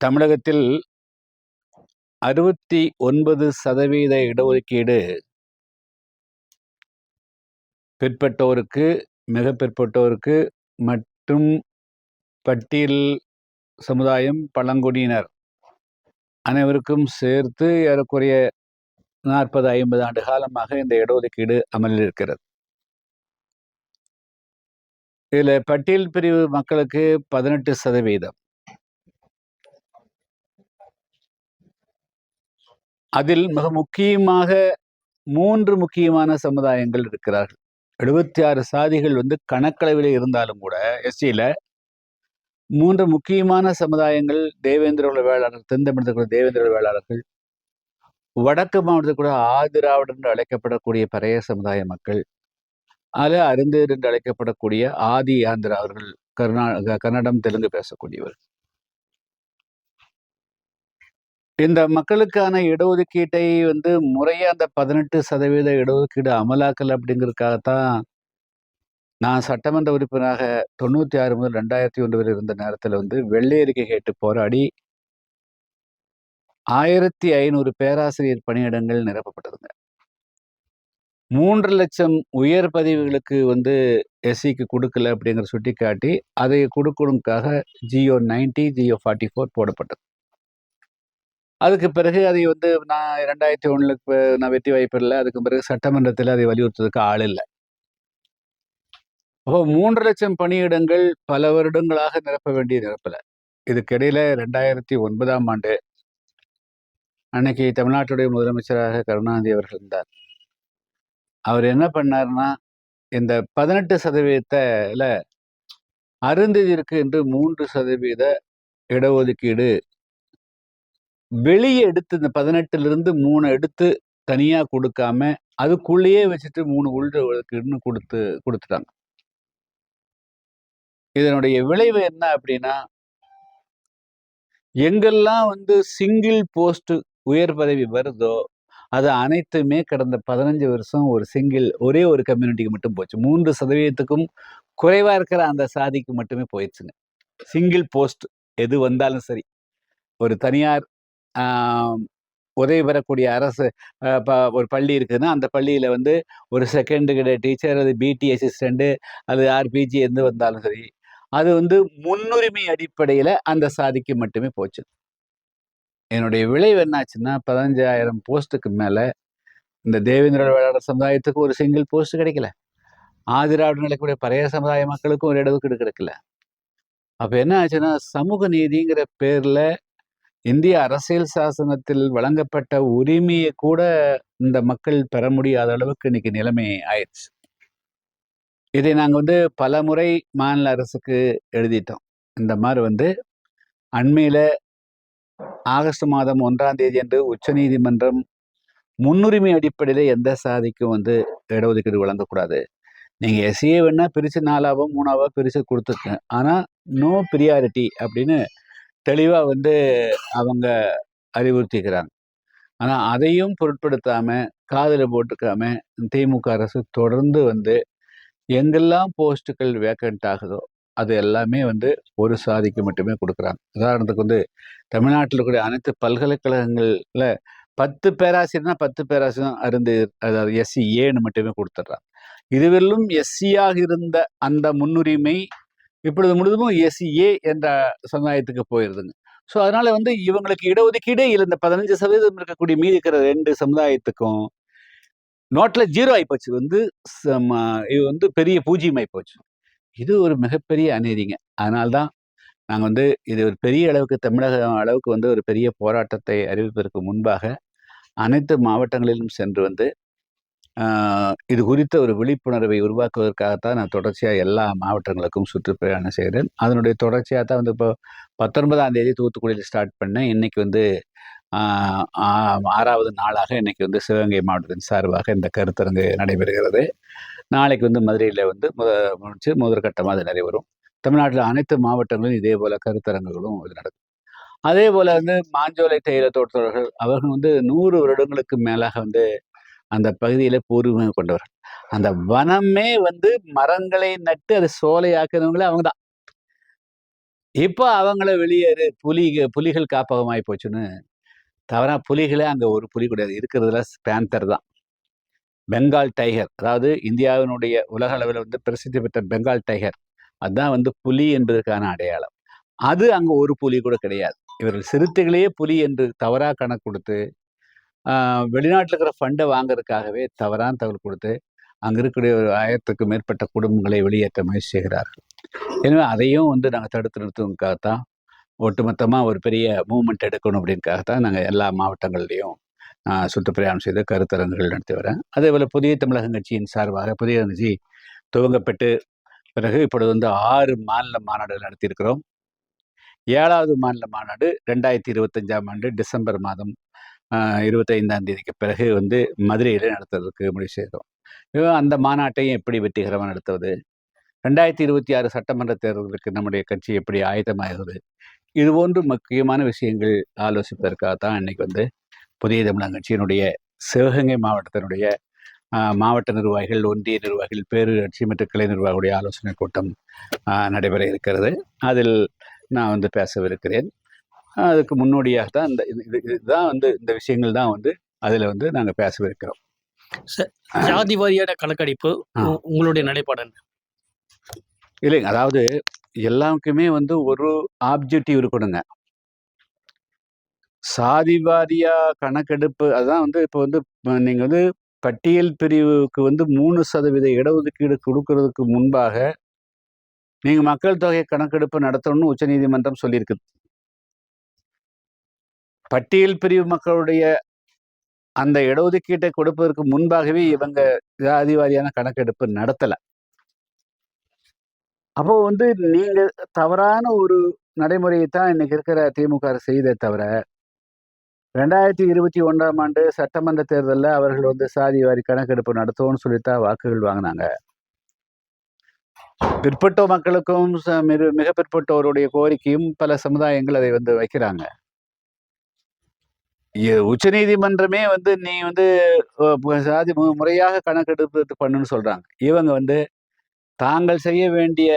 தமிழகத்தில் அறுபத்தி ஒன்பது சதவீத இடஒதுக்கீடு பிற்பட்டோருக்கு மிக பிற்பட்டோருக்கு மற்றும் பட்டியல் சமுதாயம் பழங்குடியினர் அனைவருக்கும் சேர்த்து ஏறக்குறைய நாற்பது ஐம்பது ஆண்டு காலமாக இந்த இடஒதுக்கீடு அமலில் இருக்கிறது. இதில் பட்டியல் பிரிவு மக்களுக்கு பதினெட்டு சதவீதம். அதில் மிக முக்கியமாக மூன்று முக்கியமான சமுதாயங்கள் இருக்கிறார்கள். எழுபத்தி ஆறு சாதிகள் வந்து கணக்களவில் இருந்தாலும் கூட எஸ்சியில் மூன்று முக்கியமான சமுதாயங்கள் தேவேந்திர குல வேளாளர்கள் தென் தமிழகத்தில் தேவேந்திர குல வேளாளர்கள் வடக்கு மாவட்டத்தில் கூட ஆதிராவிடர் என்று அழைக்கப்படக்கூடிய பழைய சமுதாய மக்கள் அதில் அருந்தேர் என்று அழைக்கப்படக்கூடிய ஆதி ஆந்திரா அவர்கள் கர்நா கன்னடம் தெலுங்கு பேசக்கூடியவர்கள் இந்த மக்களுக்கான இடஒதுக்கீட்டை வந்து முறையாக அந்த பதினெட்டு சதவீத இடஒதுக்கீடு அமலாக்கல் அப்படிங்கிறதுக்காகத்தான் நான் சட்டமன்ற உறுப்பினராக தொண்ணூற்றி ஆறு முதல் ரெண்டாயிரத்தி ஒன்று வரை இருந்த நேரத்தில் வந்து வெள்ளை அறிக்கை கேட்டு போராடி ஆயிரத்தி ஐநூறு பேராசிரியர் பணியிடங்கள் நிரப்பப்பட்டதுங்க. மூன்று லட்சம் உயர் பதவிகளுக்கு வந்து எஸ்சிக்கு கொடுக்கல அப்படிங்கிற சுட்டி காட்டி அதை கொடுக்கணுக்காக GO ninety GO forty four போடப்பட்டது. அதுக்கு பிறகு அதை வந்து நான் ரெண்டாயிரத்தி ஒன்றுக்கு நான் வெற்றி வாய்ப்பு இல்லை. அதுக்கு பிறகு சட்டமன்றத்தில் அதை வலியுறுத்துறதுக்கு ஆள் இல்லை. அப்போ மூன்று லட்சம் பணியிடங்கள் பல வருடங்களாக நிரப்ப வேண்டிய நிரப்பலை. இதுக்கிடையில ரெண்டாயிரத்தி ஒன்பதாம் ஆண்டு அன்னைக்கு தமிழ்நாட்டுடைய முதலமைச்சராக கருணாநிதி அவர்கள் இருந்தார். அவர் என்ன பண்ணார்னா இந்த பதினெட்டு சதவீதத்தில் அருந்ததிற்கு என்று மூன்று சதவீத இடஒதுக்கீடு வெளியே எடுத்து இந்த பதினெட்டுல இருந்து மூணு எடுத்து தனியா கொடுக்காம அதுக்குள்ளேயே வச்சுட்டு மூணு உள்ளுக்குன்னு கொடுத்து கொடுத்துட்டாங்க. இதனுடைய விளைவு என்ன அப்படின்னா எங்கெல்லாம் வந்து சிங்கிள் போஸ்ட் உயர் பதவி வருதோ அது அனைத்துமே கடந்த பதினஞ்சு வருஷம் ஒரு சிங்கிள் ஒரே ஒரு கம்யூனிட்டிக்கு மட்டும் போச்சு. மூன்று சதவீதத்துக்கும் குறைவா இருக்கிற அந்த சாதிக்கு மட்டுமே போயிடுச்சுங்க. சிங்கிள் போஸ்ட் எது வந்தாலும் சரி. ஒரு தனியார் உதவி பெறக்கூடிய அரசு ஒரு பள்ளி இருக்குதுன்னா அந்த பள்ளியில் வந்து ஒரு செகண்ட் கிரேட் டீச்சர் அது பிடி அசிஸ்டண்ட்டு அது ஆர்பிஜி எந்த வந்தாலும் சரி அது வந்து முன்னுரிமை அடிப்படையில் அந்த சாதிக்கு மட்டுமே போச்சு. என்னுடைய விளைவு என்னாச்சுன்னா பதினஞ்சாயிரம் போஸ்ட்டுக்கு மேலே இந்த தேவேந்திர வேளாளர் சமுதாயத்துக்கு ஒரு சிங்கிள் போஸ்ட் கிடைக்கல. ஆதிராவிட நிலைக்கூடிய பழைய சமுதாய மக்களுக்கும் ஒரு இடஒதுக்கீடு கிடைக்கல. அப்போ என்ன ஆச்சுன்னா சமூக நீதிங்கிற பேரில் இந்திய அரசியல் சாசனத்தில் வழங்கப்பட்ட உரிமையை கூட இந்த மக்கள் பெற முடியாத அளவுக்கு இன்னைக்கு நிலைமை ஆயிடுச்சு இதை நாங்கள் வந்து பல முறை மாநில அரசுக்கு எழுதிட்டோம். இந்த மாதிரி வந்து அண்மையில் ஆகஸ்ட் மாதம் ஒன்றாம் தேதி அன்று உச்சநீதிமன்றம் முன்னுரிமை அடிப்படையில் எந்த சாதிக்கும் வந்து இடஒதுக்கீடு வழங்கக்கூடாது. நீங்கள் எஸ்சிஏ வேணால் பிரித்து நாலாவோ மூணாவோ பிரித்து கொடுத்துருக்கேன். ஆனால் நோ ப்ரியாரிட்டி அப்படின்னு தெளிவாக வந்து அவங்க அறிவுறுத்திக்கிறாங்க. ஆனால் அதையும் பொருட்படுத்தாமல் காதில் போட்டுக்காம திமுக அரசு தொடர்ந்து வந்து எங்கெல்லாம் போஸ்ட்டுகள் வேக்கண்ட் ஆகுதோ அது எல்லாமே வந்து ஒரு சாதிக்கு மட்டுமே கொடுக்குறாங்க. உதாரணத்துக்கு வந்து தமிழ்நாட்டில் கூடிய அனைத்து பல்கலைக்கழகங்களில் பத்து பேராசிரியர்னா பத்து பேராசிரியர் அருந்து அதாவது எஸ்சி ஏன்னு மட்டுமே கொடுத்துட்றாங்க. இதுவரையிலும் எஸ்சியாக இருந்த அந்த முன்னுரிமை இப்பொழுது முழுதும் எஸ்சி ஏ என்ற சமுதாயத்துக்கு போயிருதுங்க. ஸோ அதனால வந்து இவங்களுக்கு இடஒதுக்கீடே இல்லை. இந்த பதினஞ்சு சதவீதம் இருக்கக்கூடிய மீதி இருக்கிற ரெண்டு சமுதாயத்துக்கும் நோட்டில் ஜீரோ ஆகிப்போச்சு வந்து இது வந்து பெரிய பூஜ்ஜியம் ஆயிப்போச்சு இது ஒரு மிகப்பெரிய அநீதிங்க. அதனால்தான் நாங்கள் வந்து இது ஒரு பெரிய அளவுக்கு தமிழக அளவுக்கு வந்து ஒரு பெரிய போராட்டத்தை அறிவிப்பதற்கு முன்பாக அனைத்து மாவட்டங்களிலும் சென்று வந்து இது குறித்த ஒரு விழிப்புணர்வை உருவாக்குவதற்காகத்தான் நான் தொடர்ச்சியாக எல்லா மாவட்டங்களுக்கும் சுற்றுப்பயணம் செய்கிறேன் அதனுடைய தொடர்ச்சியாக தான் வந்து இப்போ பத்தொன்பதாம் தேதி தூத்துக்குடியில் ஸ்டார்ட் பண்ணேன். இன்றைக்கி வந்து ஆறாவது நாளாக இன்றைக்கி வந்து சிவகங்கை மாவட்டத்தின் சார்பாக இந்த கருத்தரங்கு நடைபெறுகிறது. நாளைக்கு வந்து மதுரையில் வந்து முத முடிச்சு முதற்கட்டமாக அது நடைபெறும் தமிழ்நாட்டில் அனைத்து மாவட்டங்களிலும் இதே போல் கருத்தரங்குகளும் இது நடக்கும். அதே போல் வந்து மாஞ்சோலை தேயிலை தோட்டத்தோழர்கள் அவர்கள் வந்து நூறு வருடங்களுக்கு மேலாக வந்து அந்த பகுதியில பூர்வீகம் கொண்டவர் அந்த வனமே வந்து மரங்களை நட்டு அதை சோலையாக்குறவங்களே அவங்க தான் இப்போ அவங்கள வெளியேறு புலி புலிகள் காப்பகமாகி போச்சுன்னு தவறா புலிகளே அங்க ஒரு புலி கிடையாது. இருக்கிறதுல பேந்தர் தான். பெங்கால் டைகர். அதாவது இந்தியாவினுடைய உலக அளவில் வந்து பிரசித்தி பெற்ற பெங்கால் டைகர். அதான் வந்து புலி என்பதற்கான அடையாளம். அது அங்க ஒரு புலி கூட கிடையாது. இவர்கள் சிறுத்தைகளையே புலி என்று தவறா கணக்கு கொடுத்து வெளிநாட்டில் இருக்கிற ஃபண்டை வாங்குறதுக்காகவே தவறான தகவல் கொடுத்து அங்கே இருக்கக்கூடிய ஒரு 1000த்துக்கும் மேற்பட்ட குடும்பங்களை வெளியேற்ற முயற்சி செய்கிறார்கள். எனவே அதையும் வந்து நாங்கள் தடுத்து நிறுத்துவதுக்காகத்தான் தான், ஒரு பெரிய மூமெண்ட் எடுக்கணும் அப்படின்றதுக்காக தான் எல்லா மாவட்டங்கள்லேயும் சுற்றுப்பிரயாணம் செய்து கருத்தரங்குகள் நடத்தி வரேன். அதேபோல புதிய தமிழக கட்சியின் சார்பாக புதிய கட்சி துவங்கப்பட்டு, பிறகு இப்பொழுது வந்து ஆறு மாநில மாநாடுகள் நடத்தியிருக்கிறோம். ஏழாவது மாநில மாநாடு 2025ஆம் ஆண்டு டிசம்பர் மாதம் இருபத்தைந்தாம் தேதிக்கு பிறகு வந்து மதுரையில் நடத்துவதற்கு முடிவு செய்தோம். அந்த மாநாட்டையும் எப்படி வெற்றிகரமாக நடத்துவது? 2026 சட்டமன்ற தேர்தலுக்கு நம்முடைய கட்சி எப்படி ஆயத்தமாகிறது? இது போன்று முக்கியமான விஷயங்கள் ஆலோசிப்பதற்காக தான் இன்றைக்கி வந்து புதிய தமிழகம் கட்சியினுடைய சிவகங்கை மாவட்டத்தினுடைய மாவட்ட நிர்வாகிகள், ஒன்றிய நிர்வாகிகள், பேரூராட்சி மற்றும் கிளை நிர்வாகிகளுடைய ஆலோசனை கூட்டம் நடைபெற இருக்கிறது. அதில் நான் வந்து பேசவிருக்கிறேன். அதுக்கு முன்னோடியாக தான் இந்த இது இது இதுதான் வந்து இந்த விஷயங்கள் தான் வந்து அதில வந்து நாங்க பேசவிருக்கிறோம். ஜாதி வாரியான கணக்கெடுப்பு உங்களுடைய நிலைப்பாடு? இல்லைங்க. அதாவது எல்லாருக்குமே வந்து ஒரு ஆப்ஜெக்டிவ் இருக்கணுங்க. சாதி வாரியா கணக்கெடுப்பு அதான் வந்து இப்போ வந்து அ நீங்க வந்து பட்டியல் பிரிவுக்கு வந்து 3% இடஒதுக்கீடு குடுக்குறதுக்கு முன்பாக, நீங்க மக்கள் தொகை கணக்கெடுப்பு நடத்தணும்னு உச்சநீதிமன்றம் சொல்லியிருக்குது. பட்டியல் பிரிவு மக்களுடைய அந்த இடஒதுக்கீட்டை கொடுப்பதற்கு முன்பாகவே இவங்க ஜாதிவாரியான கணக்கெடுப்பு நடத்தல. அப்போ வந்து நீங்க தவறான ஒரு நடைமுறையை தான் இன்னைக்கு இருக்கிற திமுக அரசு செய்தே தவிர 2021ஆம் ஆண்டு சட்டமன்ற தேர்தல்ல அவர்கள் வந்து சாதி வாரி கணக்கெடுப்பு நடத்துவோம்னு சொல்லித்தான் வாக்குகள் வாங்குனாங்க. பிற்பட்ட மக்களுக்கும் ச மிக பிற்பட்டோருடைய கோரிக்கையும் பல சமுதாயங்கள் அதை வந்து வைக்கிறாங்க. உச்சநீதிமன்றமே வந்து நீ வந்து சாதி மு முறையாக கணக்கெடுப்பு பண்ணுன்னு சொல்றாங்க. இவங்க வந்து தாங்கள் செய்ய வேண்டிய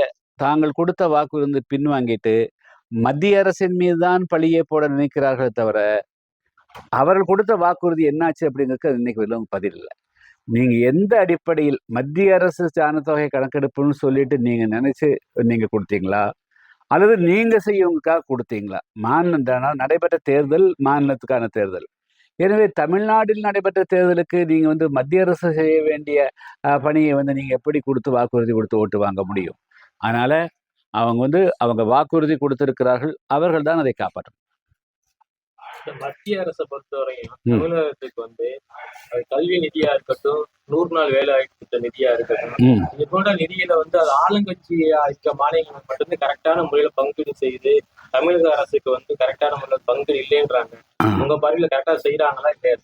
தாங்கள் கொடுத்த வாக்குறுதி பின்வாங்கிட்டு, மத்திய அரசின் மீது தான் பழியை போட நினைக்கிறார்களே தவிர, அவர்கள் கொடுத்த வாக்குறுதி என்னாச்சு அப்படிங்கிறதுக்கு இன்னைக்கு வரையிலும் பதில் இல்லை நீங்க எந்த அடிப்படையில் மத்திய அரசு சாணத்தொகை கணக்கெடுப்புன்னு சொல்லிட்டு நீங்க நினைச்சு நீங்க கொடுத்தீங்களா அல்லது நீங்க செய்யவங்களுக்காக கொடுத்தீங்களா மாநில நடைபெற்ற தேர்தல் மாநிலத்துக்கான தேர்தல். எனவே தமிழ்நாட்டில் நடைபெற்ற தேர்தலுக்கு நீங்க வந்து மத்திய அரசு செய்ய வேண்டிய பணியை வந்து நீங்க எப்படி கொடுத்து வாக்குறுதி கொடுத்து ஓட்டு வாங்க முடியும்? அதனால அவங்க வந்து அவங்க வாக்குறுதி கொடுத்திருக்கிறார்கள். அவர்கள் தான் அதை காப்பாற்றணும். மத்திய அரச பொறுத்தவரையும். தமிழகத்துக்கு வந்து அது கல்வி நிதியா இருக்கட்டும், 100 நாள் வேலைவாய்ப்பு திட்ட நிதியா இருக்கட்டும். இது போன்ற நிதியில வந்து அது ஆளுங்கட்சியா இருக்க மாநிலங்கள் மட்டும்தான் கரெக்டான முறையில பங்கீடு செய்து தமிழக அரசுக்கு வந்து கரெக்டான முறையில பங்கு இல்லைன்றாங்க. உங்க பார்வையில கரெக்டா செய்யறாங்களா இல்லையா?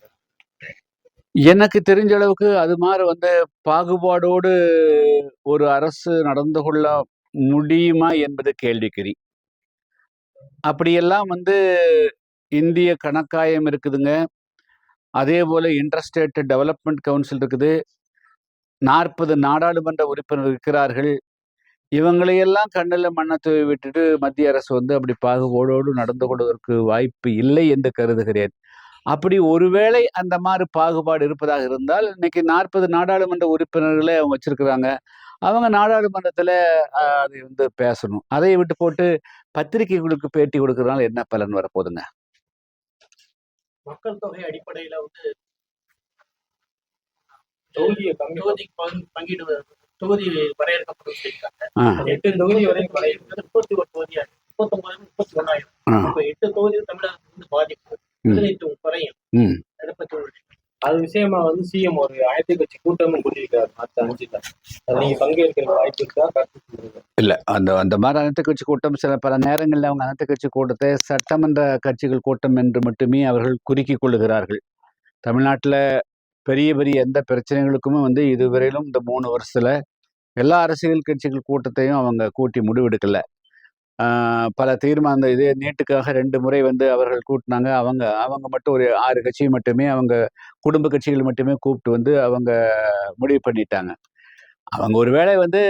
எனக்கு தெரிஞ்ச அளவுக்கு அது மாரி வந்து பாகுபாடோடு ஒரு அரசு நடந்து கொள்ள முடியுமா என்பது கேள்விக்குறி. அப்படியெல்லாம் வந்து இந்திய கணக்காயம் இருக்குதுங்க. அதே போல் இன்டர்ஸ்டேட் டெவலப்மெண்ட் கவுன்சில் இருக்குது. 40 நாடாளுமன்ற உறுப்பினர் இருக்கிறார்கள். இவங்களையெல்லாம் கண்ணில் மண்ணை தூவி விட்டுட்டு மத்திய அரசு வந்து அப்படி பாகுபாடோடு நடந்து கொள்வதற்கு வாய்ப்பு இல்லை என்று கருதுகிறேன். அப்படி ஒருவேளை அந்த மாதிரி பாகுபாடு இருப்பதாக இருந்தால், இன்னைக்கு 40 நாடாளுமன்ற உறுப்பினர்களை அவங்க வச்சிருக்கிறாங்க. அவங்க நாடாளுமன்றத்தில் அதை வந்து பேசணும். அதை விட்டு போட்டு பத்திரிகைகளுக்கு பேட்டி கொடுக்குறதுனால என்ன பலன் வரப்போகுதுங்க மக்கள் தொகை அடிப்படையில வந்து தொகுதியை தொகுதி பங் பங்கீடு தொகுதி வரையறுக்கப்படும் சொல்லியிருக்காங்க. எட்டு தொகுதி வரைக்கும் வரையறுக்கிறது 31 தொகுதியா இருக்கு. 39 31 ஆயிரும். ஆ. அப்ப 8 தொகுதி தமிழகத்துக்கு வந்து பாதிப்பு. 15 குறையும். ம். அதை பத்தி அது விஷயமா வந்து சிஎம் ஒரு அனைத்து கட்சி கூட்டமும் கூட்டியிருக்காரு மார்ச் 5ல. அது நீங்க பங்கேற்கிற வாய்ப்பு இருக்கா? கருத்து இல்ல. அந்த அந்த மாதிரி அனைத்து கட்சி கூட்டம் சில பல நேரங்களில் அவங்க அனைத்து கட்சி கூட்டத்தை சட்டமன்ற கட்சிகள் கூட்டம் என்று மட்டுமே அவர்கள் குறுக்கி கொள்ளுகிறார்கள். தமிழ்நாட்டில் பெரிய பெரிய எந்த பிரச்சனைகளுக்குமே வந்து இதுவரையிலும் இந்த மூணு வருஷத்துல எல்லா அரசியல் கட்சிகள் கூட்டத்தையும் அவங்க கூட்டி முடிவெடுக்கலை பல தீர்மானம் இது நேட்டுக்காக ரெண்டு முறை வந்து அவர்கள் கூட்டினாங்க. அவங்க அவங்க மட்டும் ஒரு ஆறு கட்சி மட்டுமே அவங்க குடும்ப கட்சிகள் மட்டுமே கூப்பிட்டு வந்து அவங்க முடிவு பண்ணிட்டாங்க. அவங்க ஒருவேளை வந்து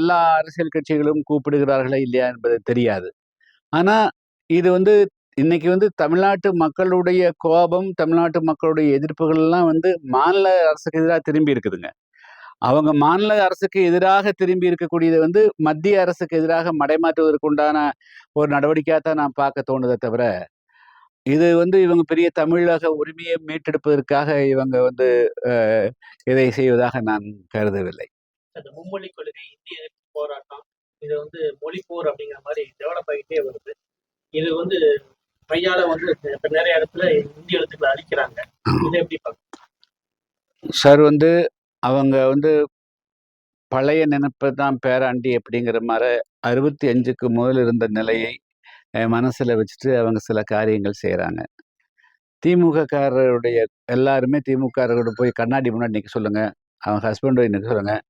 எல்லா அரசியல் கட்சிகளும் கூப்பிடுகிறார்களா இல்லையா என்பது தெரியாது. ஆனால் இது வந்து இன்னைக்கு வந்து தமிழ்நாட்டு மக்களுடைய கோபம் தமிழ்நாட்டு மக்களுடைய எதிர்ப்புகள்லாம் வந்து மாநில அரசுக்கு எதிராக திரும்பி இருக்குதுங்க. அவங்க மாநில அரசுக்கு எதிராக திரும்பி இருக்கக்கூடியது வந்து மத்திய அரசுக்கு எதிராக மடைமாற்றுவதற்கு உண்டான ஒரு நடவடிக்கையாக தான் நான் பார்க்க தோணுதே தவிர இது வந்து இவங்க பெரிய தமிழக உரிமையை மீட்டெடுப்பதற்காக இவங்க வந்து இதை செய்வதாக நான் கருதவில்லை. மும்மொழி கொள்கை இந்திய போராட்டம் இது வந்து மொழி போர் அப்படிங்கிற மாதிரி டெவலப் ஆகிட்டே வருது. இது வந்து மையால வந்து நிறைய இடத்துல இந்திய எழுத்துக்களை அழிக்கிறாங்க. இதை எப்படி பார்க்க சார் வந்து அவங்க வந்து பழைய நினைப்பு தான் பேராண்டி அப்படிங்கிற மாதிரி அறுபத்தி அஞ்சுக்கு முதல் இருந்த நிலையை மனசில் வச்சுட்டு அவங்க சில காரியங்கள் செய்கிறாங்க திமுககாரருடைய எல்லாருமே திமுக போய் கண்ணாடி முன்னாடி நிற்க சொல்லுங்கள் அவங்க ஹஸ்பண்டோட நிற்க சொல்லுங்கள்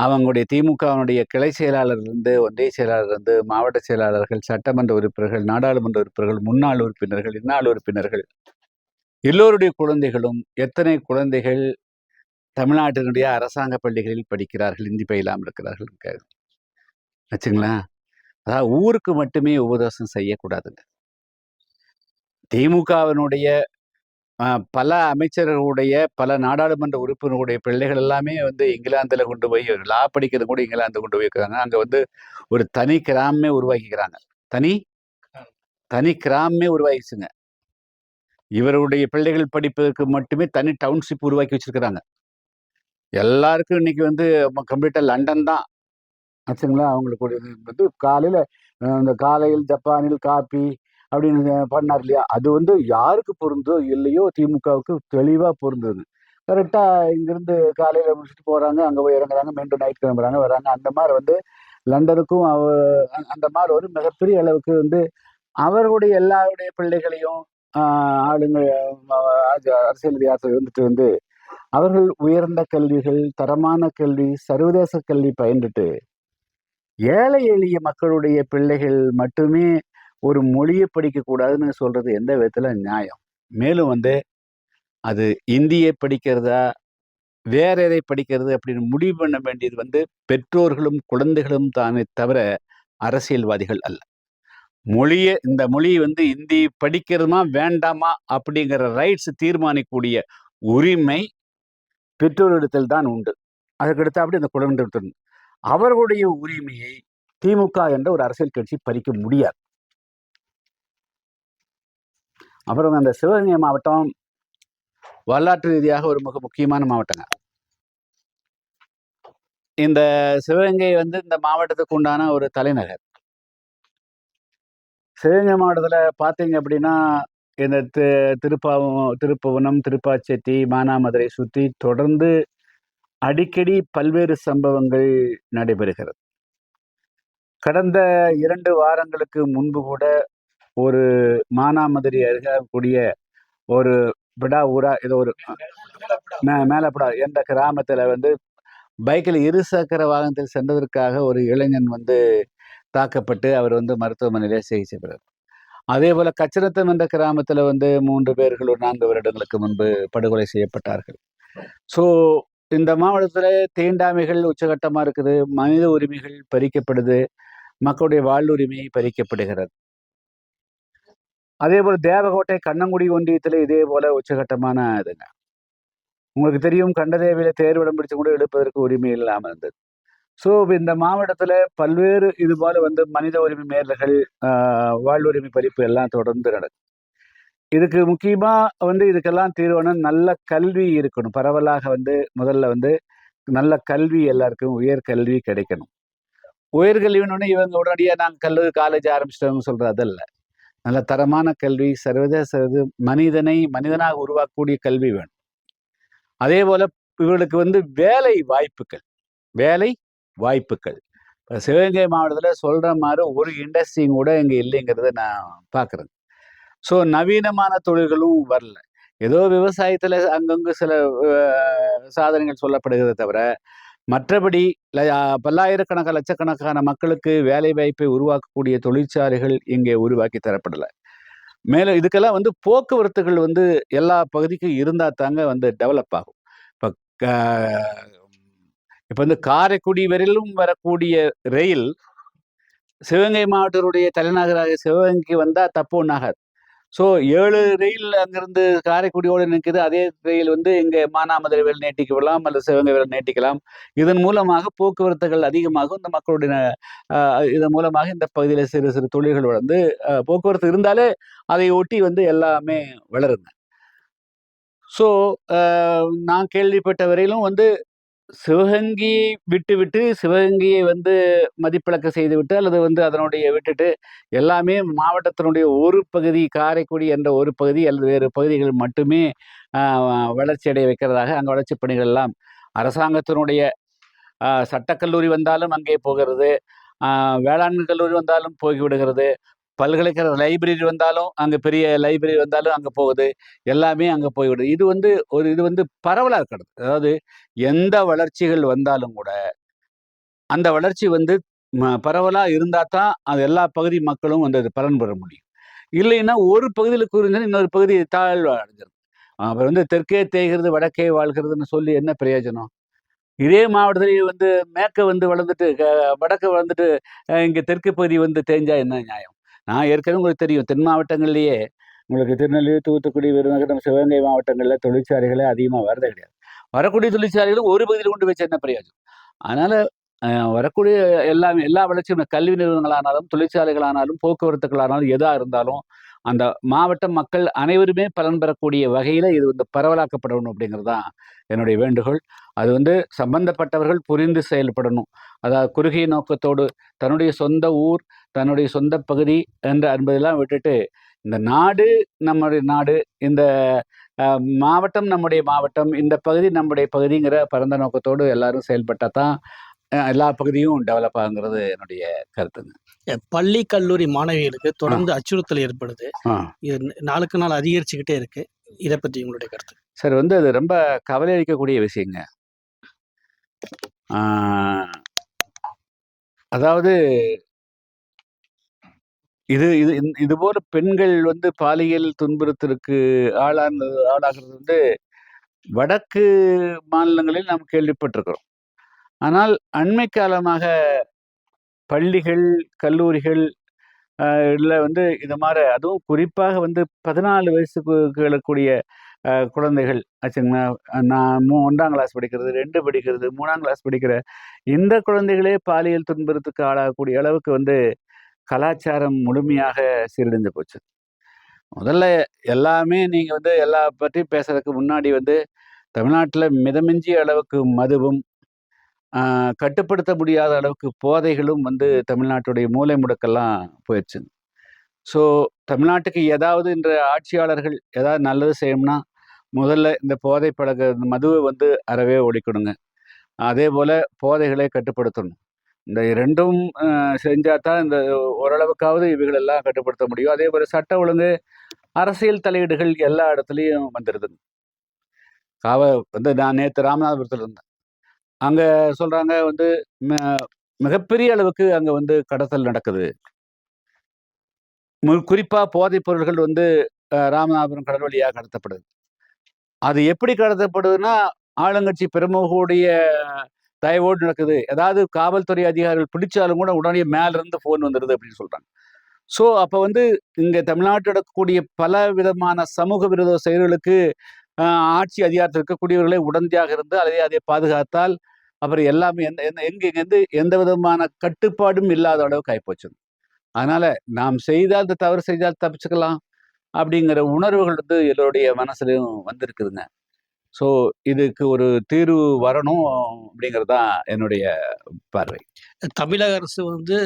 அவங்களுடைய திமுகவினுடைய கிளை செயலாளர் இருந்து ஒன்றிய செயலாளர்லேருந்து மாவட்ட செயலாளர்கள் சட்டமன்ற உறுப்பினர்கள் நாடாளுமன்ற உறுப்பினர்கள் முன்னாள் உறுப்பினர்கள் இந்நாள் உறுப்பினர்கள் எல்லோருடைய குழந்தைகளும் எத்தனை குழந்தைகள் தமிழ்நாட்டினுடைய அரசாங்க பள்ளிகளில் படிக்கிறார்கள் இந்தி பயிலாமல் இருக்கிறார்கள் வச்சுங்களா அதாவது ஊருக்கு மட்டுமே உபதேசம் செய்யக்கூடாதுங்க. திமுகவினுடைய பல அமைச்சர்களுடைய பல நாடாளுமன்ற உறுப்பினருடைய பிள்ளைகள் எல்லாமே வந்து இங்கிலாந்துல கொண்டு போய் லா படிக்கிறது கூட இங்கிலாந்து கொண்டு போய் இருக்கிறாங்க அங்க வந்து ஒரு தனி கிராமமே உருவாக்கிக்கிறாங்க. தனி? தனி கிராமமே உருவாக்கிச்சுங்க இவருடைய பிள்ளைகள் படிப்பதற்கு மட்டுமே தனி டவுன்ஷிப் உருவாக்கி வச்சிருக்கிறாங்க. எல்லாருக்கும் இன்னைக்கு வந்து கம்ப்ளீட்டா லண்டன் தான். ஆச்சுங்களா? அவங்களுக்கு ஒரு இது வந்து காலையில இந்த காலையில் ஜப்பானில் காப்பி அப்படின்னு பண்ணார் இல்லையா? அது வந்து யாருக்கு பொருந்தோ இல்லையோ திமுகவுக்கு தெளிவா பொருந்தது. கரெக்டா இங்கிருந்து காலையில முடிச்சுட்டு போறாங்க அங்க போய் இறங்குறாங்க மீண்டும் நைட் கிளம்புறாங்க வராங்க. அந்த மாதிரி வந்து லண்டனுக்கும் அவ அந்த மாதிரி ஒரு மிகப்பெரிய அளவுக்கு வந்து அவர்களுடைய எல்லாருடைய பிள்ளைகளையும் ஆளுங்க அரசியல் அரசு- வந்துட்டு வந்து அவர்கள் உயர்ந்த கல்விகள் தரமான கல்வி சர்வதேச கல்வி பயின்றுட்டு ஏழை எளிய மக்களுடைய பிள்ளைகள் மட்டுமே ஒரு மொழியை படிக்க கூடாதுன்னு சொல்றது எந்த விதத்துல நியாயம்? மேலும் வந்து அது இந்தியை படிக்கிறதா வேற எதை படிக்கிறது அப்படின்னு முடிவு பண்ண வேண்டியது வந்து பெற்றோர்களும் குழந்தைகளும் தானே தவிர அரசியல்வாதிகள் அல்ல. மொழியை இந்த மொழி வந்து இந்தி படிக்கிறதுமா வேண்டாமா அப்படிங்கிற ரைட்ஸ் தீர்மானிக்கக்கூடிய உரிமை பெற்றோரிடத்தில் தான் உண்டு. அதுக்கடுத்து அப்படி அந்த குழந்தை அவர்களுடைய உரிமையை திமுக என்ற ஒரு அரசியல் கட்சி பறிக்க முடியாது. அப்புறம் அந்த சிவகங்கை மாவட்டம் வரலாற்று ரீதியாக ஒரு மிக முக்கியமான மாவட்டங்க இந்த சிவகங்கை வந்து இந்த மாவட்டத்துக்கு உண்டான ஒரு தலைநகர். சிவகங்கை மாவட்டத்தில் பார்த்தீங்க அப்படின்னா இந்த தி- திருப்பாவும் திருப்புவனம் திருப்பாச்சேத்தி மானாமதுரை சுற்றி தொடர்ந்து அடிக்கடி பல்வேறு சம்பவங்கள் நடைபெறுகிறது. கடந்த இரண்டு வாரங்களுக்கு முன்பு கூட ஒரு மானாமதுரை அருகே கூடிய ஒரு விடா ஊரா ஏதோ ஒரு மே- மேலப்படா என்ற கிராமத்தில் வந்து பைக்கில் இருசக்கர வாகனத்தில் சென்றதற்காக ஒரு இளைஞன் வந்து தாக்கப்பட்டு அவர் வந்து மருத்துவமனையில் சிகிச்சை பெறார். அதே போல கச்சிரத்தம் என்ற கிராமத்துல வந்து மூன்று பேர்கள் ஒரு நான்கு வருடங்களுக்கு முன்பு படுகொலை செய்யப்பட்டார்கள். ஸோ இந்த மாவட்டத்துல தீண்டாமைகள் உச்சகட்டமா இருக்குது மனித உரிமைகள் பறிக்கப்படுது மக்களுடைய வாழ்வுரிமை பறிக்கப்படுகிறது. அதே போல தேவகோட்டை கண்ணங்குடி ஒன்றியத்தில் இதே போல உச்சகட்டமான இதுங்க. உங்களுக்கு தெரியும் கண்டதேவியில தேர்விடம் பிடிச்சு கூட எடுப்பதற்கு உரிமை இல்லாமல் இருந்தது. ஸோ இந்த மாவட்டத்தில் பல்வேறு இது போல வந்து மனித உரிமை மேலர்கள் வாழ்வுரிமை பறிப்பு எல்லாம் தொடர்ந்து நடக்கும் இதுக்கு முக்கியமாக வந்து இதுக்கெல்லாம் தீர்வனம் நல்ல கல்வி இருக்கணும். பரவலாக வந்து முதல்ல வந்து நல்ல கல்வி எல்லாருக்கும் உயர்கல்வி கிடைக்கணும். உயர்கல்வின்னு இவங்க உடனடியாக நாங்கள் கல்லூரி காலேஜ் ஆரம்பிச்சிட்டவங்க சொல்கிற அதல்ல நல்ல தரமான கல்வி சர்வதேச இது மனிதனை மனிதனாக உருவாக்கக்கூடிய கல்வி வேணும். அதே போல் இவர்களுக்கு வந்து வேலை வாய்ப்புகள். வேலை வாய்ப்புகள். இப்போ சிவகங்கை மாவட்டத்தில் சொல்கிற மாதிரி ஒரு இண்டஸ்ட்ரியும் கூட இங்கே இல்லைங்கிறத நான் பார்க்குறேன். ஸோ நவீனமான தொழில்களும் வரல. ஏதோ விவசாயத்தில் அங்கங்கு சில சாதனைகள் சொல்லப்படுகிறத தவிர மற்றபடி பல்லாயிரக்கணக்கான லட்சக்கணக்கான மக்களுக்கு வேலை வாய்ப்பை உருவாக்கக்கூடிய தொழிற்சாலைகள் இங்கே உருவாக்கி தரப்படலை. மேலும் இதுக்கெல்லாம் வந்து போக்குவரத்துகள் வந்து எல்லா பகுதிக்கும் இருந்தால் தாங்க வந்து டெவலப் ஆகும். இப்போ இப்போ வந்து காரைக்குடி வரையிலும் வரக்கூடிய ரயில் சிவகங்கை மாவட்டத்துடைய தலைநகராக சிவகங்கைக்கு வந்தால் தப்பு நகர் ஸோ ஏழு ரயில் அங்கிருந்து காரைக்குடியோடு நிற்குது அதே ரயில் வந்து இங்கே மானாமதுரை வரை நீட்டிக்கலாம் அல்லது சிவகங்கை வேலை நீட்டிக்கலாம். இதன் மூலமாக போக்குவரத்துகள் அதிகமாகும். இந்த மக்களுடைய இதன் மூலமாக இந்த பகுதியில் சிறு சிறு தொழில்கள் வளர்ந்து போக்குவரத்து இருந்தாலே அதை ஒட்டி வந்து எல்லாமே வளருங்க. ஸோ நான் கேள்விப்பட்ட வரையிலும் வந்து சிவகங்கியை விட்டுவிட்டு சிவகங்கையை வந்து மதிப்பிழக்க செய்துவிட்டு அல்லது வந்து அதனுடைய விட்டுட்டு எல்லாமே மாவட்டத்தினுடைய ஒரு பகுதி காரைக்குடி என்ற ஒரு பகுதி அல்லது வேறு பகுதிகள் மட்டுமே வளர்ச்சி அடைய வைக்கிறதாக அங்கே வளர்ச்சி பணிகள் எல்லாம் அரசாங்கத்தினுடைய சட்டக்கல்லூரி வந்தாலும் அங்கே போகிறது வேளாண்மை வேளாண் கல்லூரி வந்தாலும் போய் விடுகிறது பல்கலைக்கழக லைப்ரரி வந்தாலும் அங்கே பெரிய லைப்ரரி வந்தாலும் அங்கே போகுது. எல்லாமே அங்கே போய்விடுது இது வந்து ஒரு இது வந்து பரவலாக இருக்கிறது. அதாவது எந்த வளர்ச்சிகள் வந்தாலும் கூட அந்த வளர்ச்சி வந்து பரவலாக பரவலா இருந்தா தான் அது எல்லா பகுதி மக்களும் வந்து அது பலன் பெற முடியும். இல்லைன்னா ஒரு பகுதியில் குறிஞ்சு இன்னொரு பகுதி தாழ்வு அடைஞ்சிரும். அப்புறம் வந்து தெற்கே தேய்கிறது வடக்கே வாழ்கிறதுன்னு சொல்லி என்ன பிரயோஜனம்? இதே மாவட்டத்திலேயே வந்து மேற்க வந்து வளர்ந்துட்டு வடக்கு வளர்ந்துட்டு இங்கே இங்க தெற்கு பகுதி வந்து தேஞ்சா என்ன நியாயம்? நான் ஏற்கனவே உங்களுக்கு தெரியும் தென் மாவட்டங்கள்லேயே உங்களுக்கு திருநெல்வேலி தூத்துக்குடி விருதுநகரம் சிவகங்கை மாவட்டங்களில் தொழிற்சாலைகளே அதிகமாக வரதே கிடையாது. வரக்கூடிய தொழிற்சாலைகளும் ஒரு பகுதியில் கொண்டு வச்சு என்ன பிரயோஜனம். அதனால அஹ், வரக்கூடிய எல்லாமே எல்லா வளர்ச்சியும் கல்வி நிறுவனங்களானாலும் தொழிற்சாலைகளானாலும் போக்குவரத்துகளானாலும் எதா இருந்தாலும் அந்த மாவட்ட மக்கள் அனைவருமே பலன் பெறக்கூடிய வகையில் இது வந்து பரவலாக்கப்படணும் அப்படிங்கிறது தான் என்னுடைய வேண்டுகோள். அது வந்து சம்பந்தப்பட்டவர்கள் புரிந்து செயல்படணும். அதாவது குறுகிய நோக்கத்தோடு தன்னுடைய சொந்த ஊர் தன்னுடைய சொந்த பகுதி என்ற என்பதெல்லாம் விட்டுட்டு இந்த நாடு நம்முடைய நாடு இந்த மாவட்டம் நம்முடைய மாவட்டம் இந்த பகுதி நம்முடைய பகுதிங்கிற பரந்த நோக்கத்தோடு எல்லாரும் செயல்பட்டால் தான் எல்லா பகுதியும் டெவலப் ஆகுங்கிறது என்னுடைய கருத்துங்க. பள்ளி கல்லூரி மாணவிகளுக்கு தொடர்ந்து அச்சுறுத்தல் ஏற்படுது. இது நாளுக்கு நாள் அதிகரிச்சுக்கிட்டே இருக்கு. இதை பற்றி உங்களுடைய கருத்து? சார் வந்து அது ரொம்ப கவலை அளிக்கக்கூடிய விஷயங்க. அதாவது இது இது இது போல பெண்கள் வந்து பாலியல் துன்புறுத்தலுக்கு ஆளானது ஆளாகிறது வந்து வடக்கு மாநிலங்களில் நாம் கேள்விப்பட்டிருக்கிறோம். ஆனால் அண்மை காலமாக பள்ளிகள் கல்லூரிகள் இல்லை வந்து இது மாதிரி அதுவும் குறிப்பாக வந்து பதினாலு வயசுக்கு கேளக்கூடிய குழந்தைகள் ஆச்சுங்களா? நான் மூ ஒன்றாம் கிளாஸ் படிக்கிறது ரெண்டு படிக்கிறது மூணாம் கிளாஸ் படிக்கிற இந்த குழந்தைகளே பாலியல் துன்புறுத்துக்கு ஆளாகக்கூடிய அளவுக்கு வந்து கலாச்சாரம் முழுமையாக சீரழிந்து போச்சு. முதல்ல எல்லாமே நீங்கள் வந்து எல்லா பற்றியும் பேசுறதுக்கு முன்னாடி வந்து தமிழ்நாட்டில் மிதமிஞ்சிய அளவுக்கு மதுவும் கட்டுப்படுத்த முடியாத அளவுக்கு போதைகளும் வந்து தமிழ்நாட்டுடைய மூலை முடுக்கெல்லாம் போயிடுச்சு. ஸோ தமிழ்நாட்டுக்கு ஏதாவது இந்த ஆட்சியாளர்கள் ஏதாவது நல்லது செய்யணும்னா முதல்ல இந்த போதை இந்த மதுவை வந்து அறவே ஒழிக்கணுங்க அதே போல போதைகளை கட்டுப்படுத்தணும். இந்த இரண்டும் செஞ்சால் தான் இந்த ஓரளவுக்காவது இவைகளெல்லாம் கட்டுப்படுத்த முடியும். அதே போல சட்ட ஒழுங்கு அரசியல் தலையீடுகள் எல்லா இடத்துலையும் வந்துடுதுங்க காவ வந்து நான் நேற்று ராமநாதபுரத்தில் இருந்தேன். அங்க சொல்றாங்க வந்து மிகப்பெரிய அளவுக்கு அங்க வந்து கடத்தல் நடக்குது. குறிப்பா போதைப் பொருள்கள் வந்து ராமநாதபுரம் கடல் வழியாக கடத்தப்படுது. அது எப்படி கடத்தப்படுதுன்னா ஆளுங்கட்சி பிரமுகருடைய தயவோடு நடக்குது. ஏதாவது காவல்துறை அதிகாரிகள் பிடிச்சாலும் கூட உடனே மேல இருந்து ஃபோன் வந்துடுது அப்படின்னு சொல்றாங்க. ஸோ அப்போ வந்து இங்க தமிழ்நாட்டில் நடக்கக்கூடிய பல விதமான சமூக விரோத செயல்களுக்கு ஆட்சி அதிகாரத்தில் இருக்கக்கூடியவர்களை உடந்தையாக இருந்து அதை அதை பாதுகாத்தால் அப்புறம் எல்லாமே எந்த எந்த எங்க எங்கேருந்து எந்த விதமான கட்டுப்பாடும் இல்லாத அளவுக்கு ஆயிப்போச்சு. அதனால நாம் செய்தால் தவறு செய்தால் தப்பிச்சுக்கலாம் அப்படிங்கிற உணர்வுகள் வந்து எல்லோருடைய மனசுலையும் வந்திருக்குதுங்க. ஸோ இதுக்கு ஒரு தீர்வு வரணும் அப்படிங்கிறது தான் என்னுடைய பார்வை. தமிழக அரசு வந்து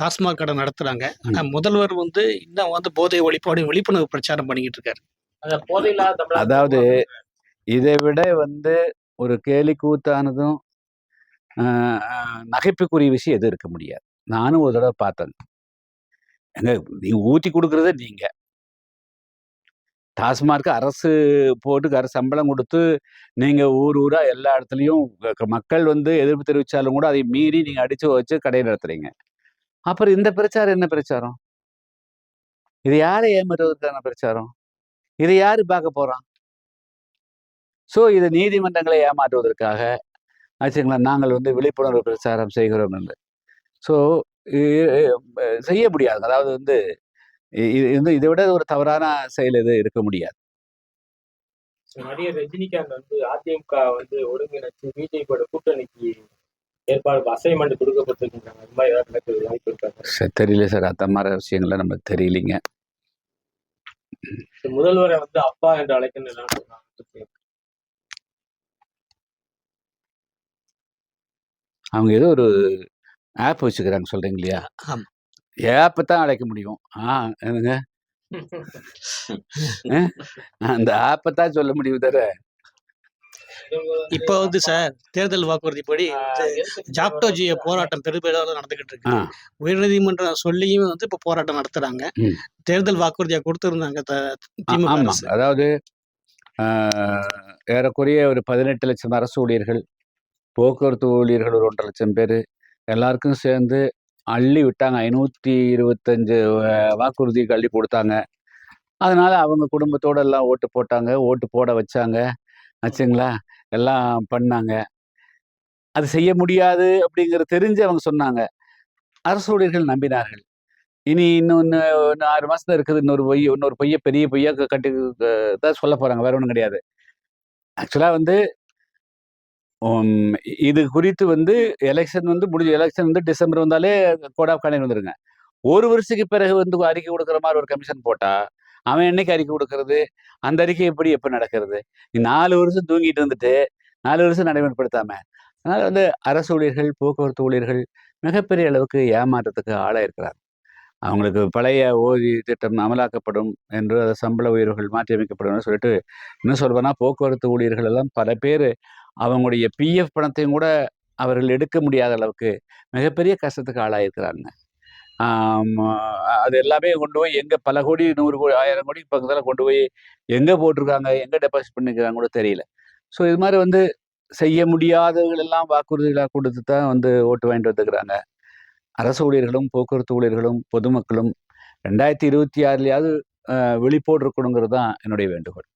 டாஸ்மாக் கடை நடத்துறாங்க. ஆனா முதல்வர் வந்து இன்னும் வந்து போதை ஒழிப்பாடு விழிப்புணர்வு பிரச்சாரம் பண்ணிக்கிட்டு இருக்காரு. அதாவது இதை விட வந்து ஒரு கேலி கூத்தானதும் நகைப்புக்குரிய விஷயம் எதுவும் இருக்க முடியாது. நானும் ஒரு தடவை பார்த்தேன். எங்க நீங்க ஊத்தி கொடுக்கறதே நீங்க. டாஸ்மார்க் அரசு போட்டு அரசு சம்பளம் கொடுத்து நீங்க ஊர் ஊரா எல்லா இடத்துலையும் மக்கள் வந்து எதிர்ப்பு தெரிவிச்சாலும் கூட அதை மீறி நீங்க அடிச்சு வச்சு கடை நடத்துறீங்க. அப்புறம் இந்த பிரச்சாரம் என்ன பிரச்சாரம்? இது யாரை ஏமாற்றுவதற்கான பிரச்சாரம்? இதை யாரு பார்க்க போறான் ஸோ இது நீதிமன்றங்களை ஏமாற்றுவதற்காக ஆச்சுங்களா நாங்கள் வந்து விழிப்புணர்வு பிரச்சாரம் செய்கிறோம் என்று. ஸோ செய்ய முடியாது. அதாவது வந்து இது வந்து இதை விட ஒரு தவறான செயல் எது இருக்க முடியாது. நடிகர் ரஜினிகாந்த் வந்து அதிமுக வந்து ஒருங்கிணைச்சு பிஜேபியோட கூட்டணிக்கு ஏற்பாடு அசைன்மெண்ட் கொடுக்கப்பட்டிருக்கின்றாங்க அது மாதிரி ஏதாவது நடக்குது வாய்ப்பு இருக்காங்க சரி, தெரியல சார். அந்த மாதிரி விஷயங்கள்லாம் நமக்கு தெரியலிங்க. முதல்வரை வந்து அப்பா என்று அழைக்கணும் அவங்க ஏதோ ஒரு ஆப் வச்சுக்கிறாங்க சொல்றீங்க இல்லையா. ஆப்பை தான் அழைக்க முடியும். ஆ என்னங்க? அந்த ஆப்பை தான் சொல்ல முடியும் தவிர இப்போ வந்து சார் தேர்தல் வாக்குறுதிப்படி ஜாப்டோஜிய போராட்டம் பெருபெருளாக நடந்துகிட்டு இருக்கு. உயர்நீதிமன்றம் சொல்லியும் வந்து இப்போ போராட்டம் நடத்துறாங்க. தேர்தல் வாக்குறுதியா கொடுத்திருந்தாங்க அதாவது ஆஹ், ஏறக்குறைய ஒரு பதினெட்டு லட்சம் அரசு ஊழியர்கள் போக்குவரத்து ஊழியர்கள் ஒரு ஒன்றரை லட்சம் பேர் எல்லாருக்கும் சேர்ந்து அள்ளி விட்டாங்க. ஐநூற்றி இருபத்தஞ்சு வாக்குறுதிக்கு அள்ளி கொடுத்தாங்க. அதனால அவங்க குடும்பத்தோட எல்லாம் ஓட்டு போட்டாங்க. ஓட்டு போட வச்சாங்க. ஆச்சுங்களா? எல்லாம் பண்ணாங்க. அது செய்ய முடியாது அப்படிங்கிற தெரிஞ்சு அவங்க சொன்னாங்க. அரசு ஊழியர்கள் நம்பினார்கள். இனி இன்னொன்று இன்னும் ஆறு மாசத்துல இருக்குது. இன்னொரு பொய் இன்னொரு பொய்ய பெரிய பொய்யா கட்டி தான் சொல்ல போகிறாங்க வேற ஒன்றும் கிடையாது. ஆக்சுவலாக வந்து இது குறித்து வந்து எலெக்ஷன் வந்து முடிஞ்ச எலெக்ஷன் வந்து டிசம்பர் வந்தாலே கோட் ஆஃப் கண்டக்ட் வந்துருங்க. ஒரு வருஷத்துக்கு பிறகு வந்து அறிக்கை கொடுக்குற மாதிரி ஒரு கமிஷன் போட்டால் அவன் என்னைக்கு அறிக்கை கொடுக்கறது? அந்த அறிக்கை எப்படி எப்போ நடக்கிறது? நீ நாலு வருஷம் தூங்கிட்டு வந்துட்டு நாலு வருஷம் நடைமுறைப்படுத்தாம அதனால் வந்து அரசு ஊழியர்கள் போக்குவரத்து ஊழியர்கள் மிகப்பெரிய அளவுக்கு ஏமாற்றத்துக்கு ஆளாயிருக்கிறார். அவங்களுக்கு பழைய ஓய்வு திட்டம் அமலாக்கப்படும் என்று அது சம்பள உயர்வுகள் மாற்றியமைக்கப்படும் சொல்லிட்டு இன்னும் சொல்வேன்னா போக்குவரத்து ஊழியர்கள் எல்லாம் பல பேர் அவங்களுடைய பிஎஃப் பணத்தையும் கூட அவர்கள் எடுக்க முடியாத அளவுக்கு மிகப்பெரிய கஷ்டத்துக்கு ஆளாயிருக்கிறாங்க. அது எல்லாமே கொண்டு போய் எங்கே பல கோடி நூறு கோடி ஆயிரம் கோடி பக்கத்தில் கொண்டு போய் எங்கே போட்டிருக்காங்க எங்கே டெபாசிட் பண்ணிக்கிறாங்க கூட தெரியல. ஸோ இது மாதிரி வந்து செய்ய முடியாதவர்கள் எல்லாம் வாக்குறுதிகளாக கொடுத்து தான் வந்து ஓட்டு வாங்கிட்டு வந்துக்கிறாங்க அரசு ஊழியர்களும் போக்குவரத்து ஊழியர்களும் பொதுமக்களும் ரெண்டாயிரத்தி இருபத்தி ஆறுலையாவது வெளிப்போட்டு இருக்கணுங்கிறது தான் என்னுடைய வேண்டுகோள்.